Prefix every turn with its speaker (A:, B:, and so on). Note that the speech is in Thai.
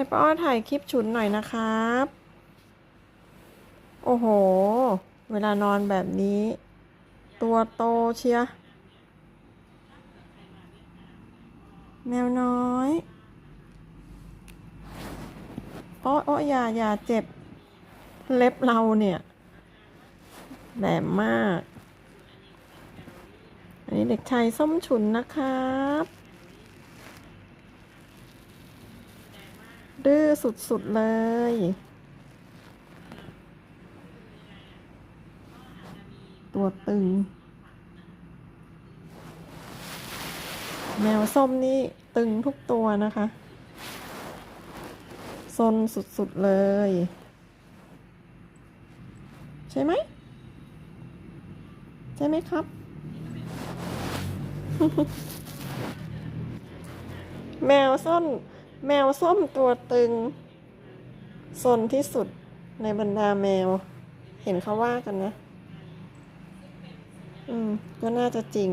A: ให้ป้าอ้อถ่ายคลิปฉุนหน่อยนะครับ โอ้โห เวลานอนแบบนี้ ตัวโตเชีย แมวน้อยโอ้โอ้อย่าอย่าเจ็บ เล็บเราเนี่ยแหลมมาก อันนี้เด็กชายส้มฉุนนะครับ ดื้อสุด ๆ เลย ตัวตึง แมวส้มนี่ตึงทุกตัวนะคะซนสุด ๆ เลย ใช่ไหม ใช่ไหมครับ แมวส้ม แมวส้มตัวตึงซนที่สุดในบรรดาแมว เห็นเขาว่ากันนะ อืม ก็น่าจะจริง